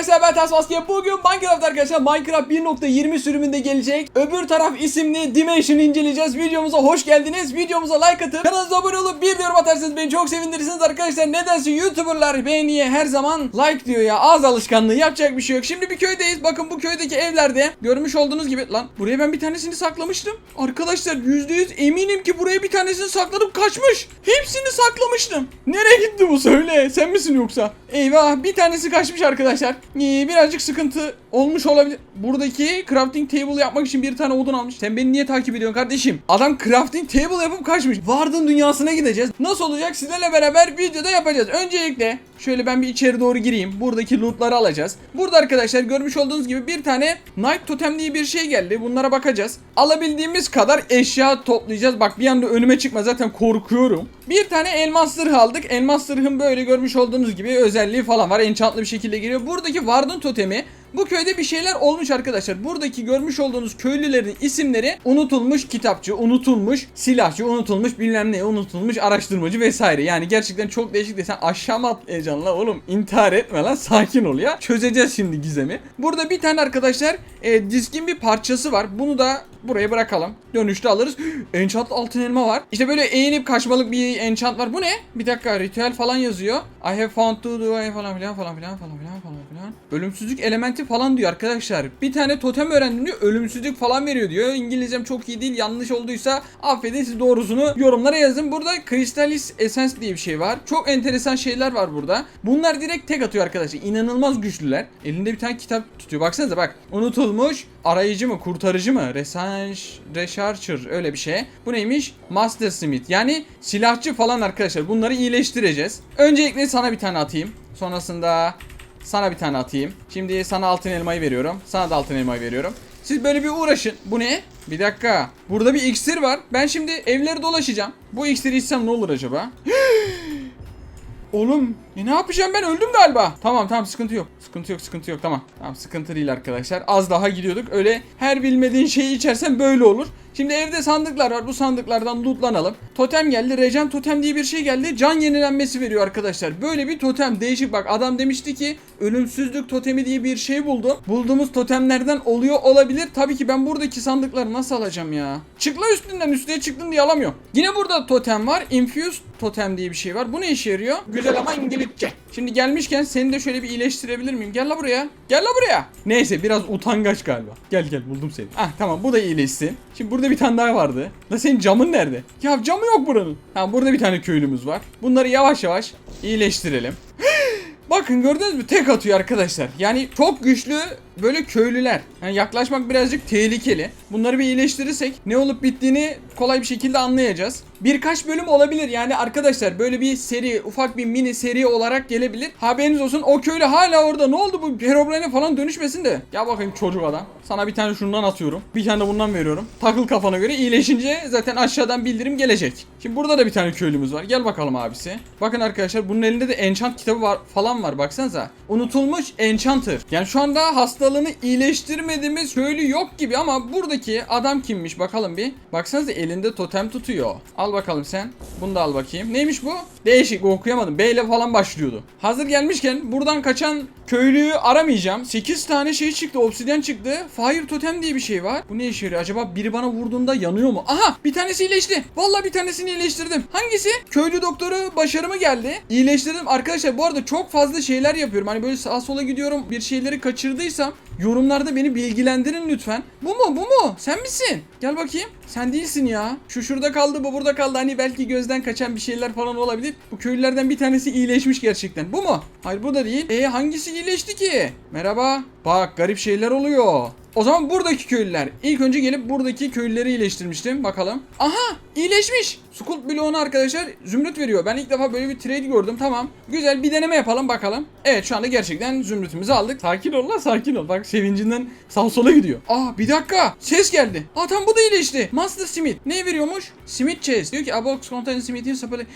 arkadaşlar ben Tasmaske. Bugün Minecraft arkadaşlar Minecraft 1.20 sürümünde gelecek. Öbür taraf isimli Dimension'ı inceleyeceğiz. Videomuza hoş geldiniz. Videomuza like atıp kanalımıza abone olup bir yorum atarsanız beni çok sevindirirsiniz arkadaşlar. Nedense YouTuber'lar beğeniye her zaman like diyor ya. Ağız alışkanlığı yapacak bir şey yok. Şimdi bir köydeyiz. Bakın bu köydeki evlerde görmüş olduğunuz gibi lan buraya ben bir tanesini saklamıştım. Arkadaşlar %100 eminim ki buraya bir tanesini sakladım kaçmış. Hepsini saklamıştım. Nereye gitti bu söyle. Sen misin yoksa? Eyvah bir tanesi kaçmış arkadaşlar. Ee, birazcık sıkıntı olmuş olabilir. Buradaki crafting table yapmak için bir tane odun almış. Sen beni niye takip ediyorsun kardeşim? Adam crafting table yapıp kaçmış. Vardın dünyasına gideceğiz. Nasıl olacak sizlerle beraber videoda yapacağız. Öncelikle şöyle ben bir içeri doğru gireyim. Buradaki lootları alacağız. Burada arkadaşlar görmüş olduğunuz gibi bir tane night totem diye bir şey geldi. Bunlara bakacağız. Alabildiğimiz kadar eşya toplayacağız. Bak bir anda önüme çıkma zaten korkuyorum. Bir tane elmas zırh aldık. Elmas zırhın böyle görmüş olduğunuz gibi özelliği falan var. Enchantlı bir şekilde geliyor. Buradaki Vardın totemi bu köyde bir şeyler olmuş arkadaşlar. Buradaki görmüş olduğunuz köylülerin isimleri unutulmuş kitapçı, unutulmuş silahçı, unutulmuş bilmem ne, unutulmuş araştırmacı vesaire. Yani gerçekten çok değişik desen aşağı mı atlayacaksın la oğlum? İntihar etme lan sakin ol ya. Çözeceğiz şimdi gizemi. Burada bir tane arkadaşlar e, diskin bir parçası var. Bunu da buraya bırakalım. Dönüşte alırız. Enchant altın elma var. İşte böyle eğilip kaçmalık bir enchant var. Bu ne? Bir dakika ritüel falan yazıyor. I have found to do falan filan falan filan falan filan falan filan. Ölümsüzlük elementi falan diyor arkadaşlar. Bir tane totem öğrendim. Ölümsüzlük falan veriyor diyor. İngilizcem çok iyi değil. Yanlış olduysa affedin siz doğrusunu yorumlara yazın. Burada Crystallis Essence diye bir şey var. Çok enteresan şeyler var burada. Bunlar direkt tek atıyor arkadaşlar. İnanılmaz güçlüler. Elinde bir tane kitap tutuyor. Baksanıza bak. Unutulmuş arayıcı mı kurtarıcı mı? Research, researcher öyle bir şey. Bu neymiş? Master Smith. Yani silahçı falan arkadaşlar. Bunları iyileştireceğiz. Öncelikle sana bir tane atayım. Sonrasında sana bir tane atayım. Şimdi sana altın elmayı veriyorum. Sana da altın elmayı veriyorum. Siz böyle bir uğraşın. Bu ne? Bir dakika. Burada bir iksir var. Ben şimdi evleri dolaşacağım. Bu iksiri içsem ne olur acaba? Oğlum e ne yapacağım ben öldüm galiba. Tamam tamam sıkıntı yok. Sıkıntı yok sıkıntı yok tamam. Tamam sıkıntı değil arkadaşlar. Az daha gidiyorduk. Öyle her bilmediğin şeyi içersen böyle olur. Şimdi evde sandıklar var. Bu sandıklardan lootlanalım. Totem geldi. Rejen totem diye bir şey geldi. Can yenilenmesi veriyor arkadaşlar. Böyle bir totem. Değişik bak. Adam demişti ki ölümsüzlük totemi diye bir şey buldum. Bulduğumuz totemlerden oluyor olabilir. Tabii ki ben buradaki sandıkları nasıl alacağım ya? Çıkla üstünden üstüne çıktın diye alamıyorum. Yine burada totem var. Infused totem diye bir şey var. Bu ne işe yarıyor? Güzel ama İngilizce. Şimdi gelmişken seni de şöyle bir iyileştirebilir miyim? Gel la buraya. Gel la buraya. Neyse biraz utangaç galiba. Gel gel buldum seni. Ah tamam bu da iyileşsin. Şimdi burada bir tane daha vardı. La senin camın nerede? Ya camı yok buranın. Tamam burada bir tane köylümüz var. Bunları yavaş yavaş iyileştirelim. Bakın gördünüz mü? Tek atıyor arkadaşlar. Yani çok güçlü böyle köylüler. Yani yaklaşmak birazcık tehlikeli. Bunları bir iyileştirirsek ne olup bittiğini kolay bir şekilde anlayacağız. Birkaç bölüm olabilir. Yani arkadaşlar böyle bir seri, ufak bir mini seri olarak gelebilir. Haberiniz olsun. O köylü hala orada. Ne oldu bu Herobrine falan dönüşmesin de. Ya bakayım çocuk adam. Sana bir tane şundan atıyorum. Bir tane de bundan veriyorum. Takıl kafana göre iyileşince zaten aşağıdan bildirim gelecek. Şimdi burada da bir tane köylümüz var. Gel bakalım abisi. Bakın arkadaşlar bunun elinde de enchant kitabı var falan var. Baksanıza. Unutulmuş enchanter. Yani şu anda hastalığını iyileştirmediğimiz köylü yok gibi ama buradaki adam kimmiş bakalım bir. Baksanıza elinde totem tutuyor. Al bakalım sen. Bunu da al bakayım. Neymiş bu? Değişik okuyamadım. B ile falan başlıyordu. Hazır gelmişken buradan kaçan köylüyü aramayacağım. 8 tane şey çıktı. Obsidyen çıktı. Fire totem diye bir şey var. Bu ne işe yarıyor? Acaba biri bana vurduğunda yanıyor mu? Aha bir tanesi iyileşti. Vallahi bir tanesini iyileştirdim. Hangisi? Köylü doktoru başarımı geldi. İyileştirdim. Arkadaşlar bu arada çok fazla şeyler yapıyorum. Hani böyle sağa sola gidiyorum. Bir şeyleri kaçırdıysam yorumlarda beni bilgilendirin lütfen. Bu mu? Bu mu? Sen misin? Gel bakayım. Sen değilsin ya. Şu şurada kaldı, bu burada kaldı. Hani belki gözden kaçan bir şeyler falan olabilir. Bu köylülerden bir tanesi iyileşmiş gerçekten. Bu mu? Hayır bu da değil. E hangisi iyileşti ki? Merhaba. Bak garip şeyler oluyor. O zaman buradaki köylüler. İlk önce gelip buradaki köylüleri iyileştirmiştim. Bakalım. Aha iyileşmiş. Skult bloğunu arkadaşlar zümrüt veriyor. Ben ilk defa böyle bir trade gördüm. Tamam. Güzel bir deneme yapalım bakalım. Evet şu anda gerçekten zümrütümüzü aldık. Sakin ol lan sakin ol. Bak sevincinden sağ sola gidiyor. Aa bir dakika. Ses geldi. Aa tam bu da iyileşti. Master Smith. Ne veriyormuş? Smith Chest. Diyor ki a box contains Smith'in supply.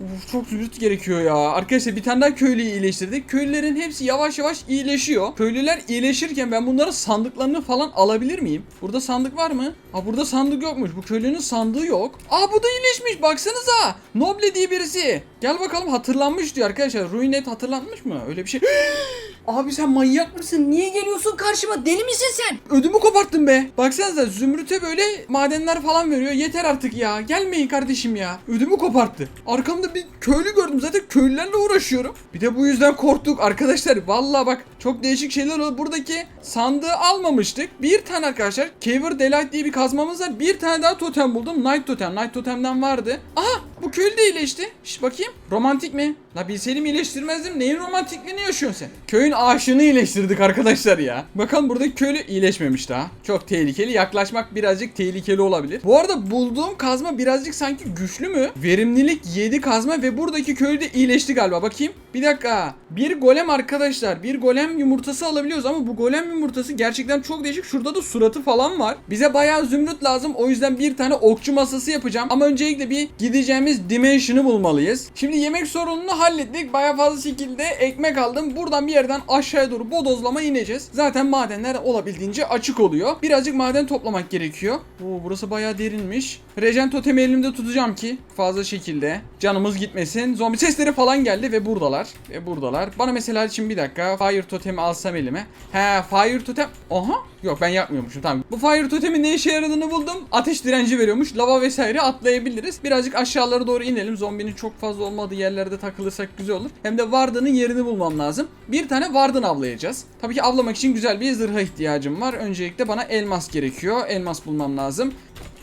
Uf, çok zümrüt gerekiyor ya. Arkadaşlar bir tane daha köylüyü iyileştirdik. Köylülerin hepsi yavaş yavaş iyileşiyor. Köylüler iyileşirken ben bunların sandıklarını falan alabilir miyim? Burada sandık var mı? Aa burada sandık yokmuş. Bu köylünün sandığı yok. Aa bu da iyileşmiş. Baksanıza. Noble diye birisi. Gel bakalım hatırlanmış diyor arkadaşlar. Ruinet hatırlanmış mı? Öyle bir şey. Abi sen manyak mısın? Niye geliyorsun karşıma? Deli misin sen? Ödümü koparttın be. Baksanıza Zümrüt'e böyle madenler falan veriyor. Yeter artık ya. Gelmeyin kardeşim ya. Ödümü koparttı. Arkamda bir köylü gördüm. Zaten köylülerle uğraşıyorum. Bir de bu yüzden korktuk arkadaşlar. Vallahi bak çok değişik şeyler oldu. Buradaki sandığı almamıştık. Bir tane arkadaşlar Caver Delight diye bir kazmamız var. Bir tane daha totem buldum. Night Totem. Night Totem'den vardı. Aha bu köylü de iyileşti. Şş bakayım. Romantik mi? La bilseydim iyileştirmezdim. Neyin romantikliğini yaşıyorsun sen? Köyün aşığını iyileştirdik arkadaşlar ya. Bakalım buradaki köylü iyileşmemiş daha. Çok tehlikeli. Yaklaşmak birazcık tehlikeli olabilir. Bu arada bulduğum kazma birazcık sanki güçlü mü? Verimlilik 7 kazma ve buradaki köylü de iyileşti galiba. Bakayım. Bir dakika. Bir golem arkadaşlar. Bir golem yumurtası alabiliyoruz ama bu golem yumurtası gerçekten çok değişik. Şurada da suratı falan var. Bize bayağı zümrüt lazım. O yüzden bir tane okçu masası yapacağım. Ama öncelikle bir gideceğimiz dimension'ı bulmalıyız. Şimdi yemek sorununu hallettik. Bayağı fazla şekilde ekmek aldım. Buradan bir yerden aşağıya doğru bodozlama ineceğiz. Zaten madenler olabildiğince açık oluyor. Birazcık maden toplamak gerekiyor. Oo, burası bayağı derinmiş. Regen totemi elimde tutacağım ki fazla şekilde canımız gitmesin. Zombi sesleri falan geldi ve buradalar. Ve buradalar. Bana mesela şimdi bir dakika fire totemi alsam elime. He fire totem. Aha. Yok ben yakmıyormuşum tamam. Bu fire totemin ne işe yaradığını buldum. Ateş direnci veriyormuş. Lava vesaire atlayabiliriz. Birazcık aşağılara doğru inelim. Zombinin çok fazla olmadığı yerlerde takılırsak güzel olur. Hem de Varda'nın yerini bulmam lazım. Bir tane Vardan avlayacağız. Tabii ki avlamak için güzel bir zırha ihtiyacım var. Öncelikle bana elmas gerekiyor. Elmas bulmam lazım.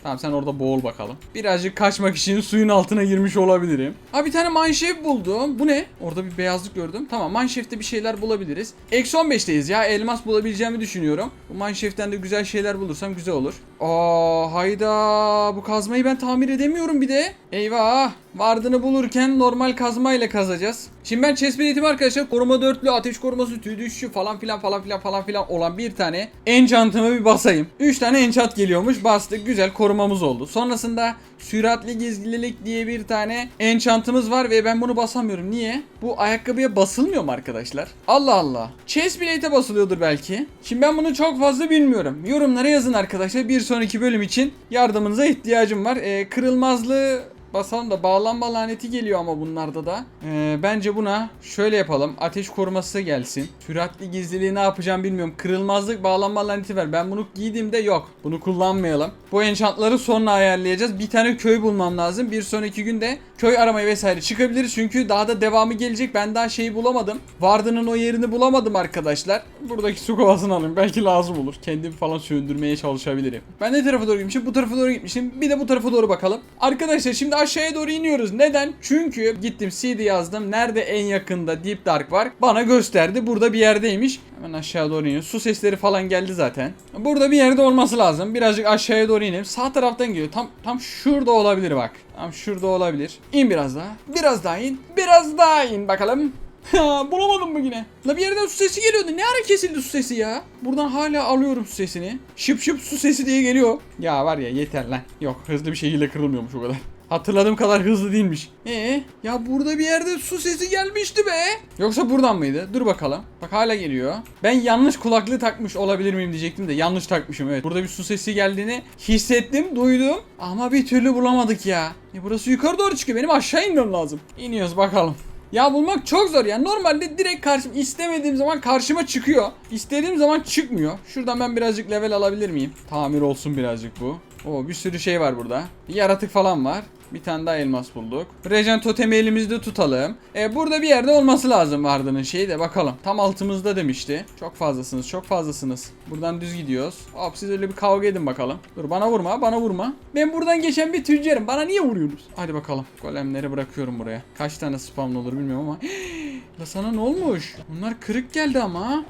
Tamam sen orada boğul bakalım. Birazcık kaçmak için suyun altına girmiş olabilirim. Ha bir tane mineshaft buldum. Bu ne? Orada bir beyazlık gördüm. Tamam mineshaft'te bir şeyler bulabiliriz. Eksi 15'teyiz ya. Elmas bulabileceğimi düşünüyorum. Bu mineshaft'ten de güzel şeyler bulursam güzel olur. Aa hayda. Bu kazmayı ben tamir edemiyorum bir de. Eyvah. Vardığını bulurken normal kazmayla kazacağız. Şimdi ben chest plate'imi arkadaşlar koruma dörtlü, ateş koruması, tüy düşüşü falan filan falan filan falan filan olan bir tane enchant'ımı bir basayım. 3 tane enchant geliyormuş. Bastık. Güzel korumamız oldu. Sonrasında süratli gizlilik diye bir tane enchant'ımız var ve ben bunu basamıyorum. Niye? Bu ayakkabıya basılmıyor mu arkadaşlar? Allah Allah. Chest plate'e basılıyordur belki. Şimdi ben bunu çok fazla bilmiyorum. Yorumlara yazın arkadaşlar. Bir sonraki bölüm için yardımınıza ihtiyacım var. Ee, kırılmazlığı basalım da bağlanma laneti geliyor ama bunlarda da. Ee, bence buna şöyle yapalım. Ateş koruması gelsin. Süratli gizliliği ne yapacağım bilmiyorum. Kırılmazlık bağlanma laneti ver. Ben bunu giydiğimde yok. Bunu kullanmayalım. Bu enchantları sonra ayarlayacağız. Bir tane köy bulmam lazım. Bir sonraki günde köy aramayı vesaire çıkabiliriz. Çünkü daha da devamı gelecek. Ben daha şeyi bulamadım. Varda'nın o yerini bulamadım arkadaşlar. Buradaki su kovasını alayım. Belki lazım olur. Kendimi falan söndürmeye çalışabilirim. Ben ne tarafa doğru gitmişim? Bu tarafa doğru gitmişim. Bir de bu tarafa doğru bakalım. Arkadaşlar şimdi aşağıya doğru iniyoruz. Neden? Çünkü gittim CD yazdım. Nerede en yakında Deep Dark var? Bana gösterdi. Burada bir yerdeymiş. Hemen aşağı doğru iniyoruz. Su sesleri falan geldi zaten. Burada bir yerde olması lazım. Birazcık aşağıya doğru inelim. Sağ taraftan geliyor. Tam tam şurada olabilir bak. Tam şurada olabilir. İn biraz daha. Biraz daha in. Biraz daha in bakalım. Bulamadım mı yine? La bir yerden su sesi geliyordu. Ne ara kesildi su sesi ya? Buradan hala alıyorum su sesini. Şıp şıp su sesi diye geliyor. Ya var ya yeter lan. Yok hızlı bir şekilde kırılmıyormuş o kadar. Hatırladığım kadar hızlı değilmiş. Ee, ya burada bir yerde su sesi gelmişti be. Yoksa buradan mıydı? Dur bakalım. Bak hala geliyor. Ben yanlış kulaklığı takmış olabilir miyim diyecektim de yanlış takmışım evet. Burada bir su sesi geldiğini hissettim, duydum ama bir türlü bulamadık ya. E burası yukarı doğru çıkıyor. Benim aşağı inmem lazım. İniyoruz bakalım. Ya bulmak çok zor ya. Normalde direkt karşım istemediğim zaman karşıma çıkıyor. İstediğim zaman çıkmıyor. Şuradan ben birazcık level alabilir miyim? Tamir olsun birazcık bu. Oo bir sürü şey var burada. Bir yaratık falan var. Bir tane daha elmas bulduk. Regen totemi elimizde tutalım. E, burada bir yerde olması lazım Varda'nın şeyi de bakalım. Tam altımızda demişti. Çok fazlasınız çok fazlasınız. Buradan düz gidiyoruz. Hop siz öyle bir kavga edin bakalım. Dur bana vurma bana vurma. Ben buradan geçen bir tüccarım. Bana niye vuruyorsunuz? Hadi bakalım. Golemleri bırakıyorum buraya. Kaç tane spawn olur bilmiyorum ama. La sana ne olmuş? Bunlar kırık geldi ama.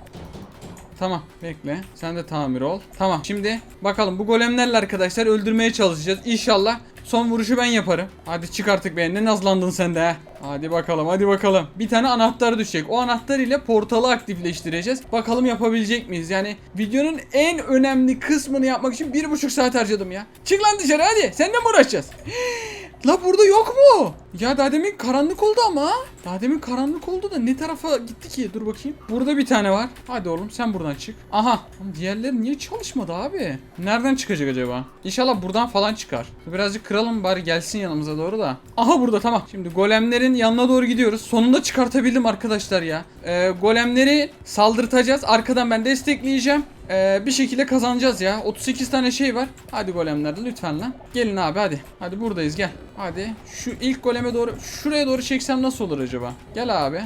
Tamam bekle. Sen de tamir ol. Tamam şimdi bakalım bu golemlerle arkadaşlar öldürmeye çalışacağız. İnşallah son vuruşu ben yaparım. Hadi çık artık be. Ne nazlandın sen de ha. Hadi bakalım hadi bakalım. Bir tane anahtar düşecek. O anahtar ile portalı aktifleştireceğiz. Bakalım yapabilecek miyiz? Yani videonun en önemli kısmını yapmak için bir buçuk saat harcadım ya. Çık lan dışarı hadi. Seninle mi uğraşacağız? La burada yok mu? Ya daha demin karanlık oldu ama. Daha demin karanlık oldu da ne tarafa gitti ki? Dur bakayım. Burada bir tane var. Hadi oğlum sen buradan çık. Aha. Diğerleri niye çalışmadı abi? Nereden çıkacak acaba? İnşallah buradan falan çıkar. Birazcık kıralım bari gelsin yanımıza doğru da. Aha burada tamam. Şimdi golemlerin yanına doğru gidiyoruz. Sonunda çıkartabildim arkadaşlar ya. Ee, golemleri saldırtacağız. Arkadan ben destekleyeceğim. Ee, bir şekilde kazanacağız ya. 38 tane şey var. Hadi golemler lütfen lan. Gelin abi hadi. Hadi buradayız gel. Hadi. Şu ilk goleme doğru şuraya doğru çeksem nasıl olur acaba? Gel abi.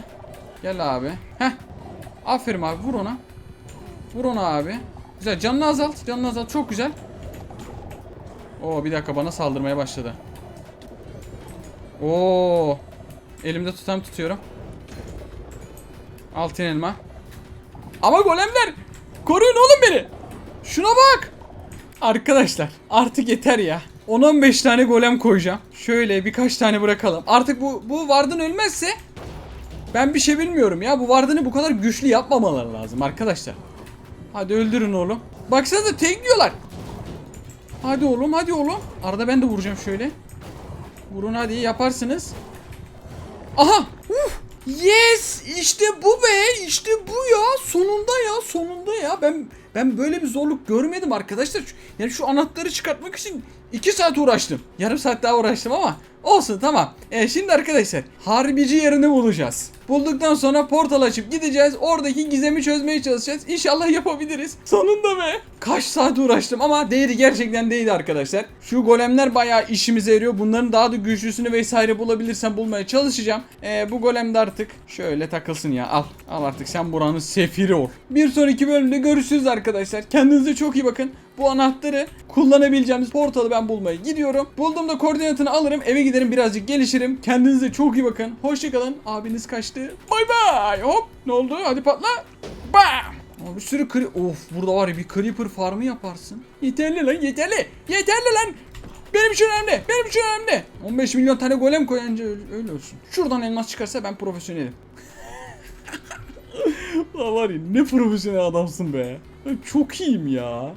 Gel abi. Heh. Aferin abi vur ona. Vur ona abi. Güzel canını azalt. Canını azalt. Çok güzel. Oo bir dakika bana saldırmaya başladı. Oo. Elimde tutam tutuyorum. Altın elma. Ama golemler koruyun oğlum beni. Şuna bak. Arkadaşlar artık yeter ya. 10-15 tane golem koyacağım. Şöyle birkaç tane bırakalım. Artık bu bu Vardın ölmezse ben bir şey bilmiyorum ya. Bu Vardın'ı bu kadar güçlü yapmamaları lazım arkadaşlar. Hadi öldürün oğlum. Baksanıza tek diyorlar. Hadi oğlum hadi oğlum. Arada ben de vuracağım şöyle. Vurun hadi yaparsınız. Aha! Uf! Yes! İşte bu be! İşte bu ya! Sonunda ya! Sonunda ya! Ben ben böyle bir zorluk görmedim arkadaşlar. Yani şu anahtarı çıkartmak için 2 saat uğraştım. Yarım saat daha uğraştım ama olsun tamam. E, şimdi arkadaşlar harbici yerini bulacağız. Bulduktan sonra portal açıp gideceğiz. Oradaki gizemi çözmeye çalışacağız. İnşallah yapabiliriz. Sonunda be. Kaç saat uğraştım ama değdi gerçekten değdi arkadaşlar. Şu golemler bayağı işimize yarıyor. Bunların daha da güçlüsünü vesaire bulabilirsem bulmaya çalışacağım. E, bu golem de artık şöyle takılsın ya. Al. Al artık sen buranın sefiri ol. Bir sonraki bölümde görüşürüz arkadaşlar. Kendinize çok iyi bakın. Bu anahtarı kullanabileceğimiz portalı ben bulmaya gidiyorum. Bulduğumda koordinatını alırım. Eve giderim birazcık gelişirim. Kendinize çok iyi bakın. Hoşçakalın. Abiniz kaçtı. Bay bay. Hop. Ne oldu? Hadi patla. Bam. Bir sürü kri... Of burada var ya bir creeper farmı yaparsın. Yeterli lan yeterli. Yeterli lan. Benim için önemli. Benim için önemli. 15 milyon tane golem koyunca öyle olsun. Şuradan elmas çıkarsa ben profesyonelim. Ulan var ya ne profesyonel adamsın be. Ben çok iyiyim ya.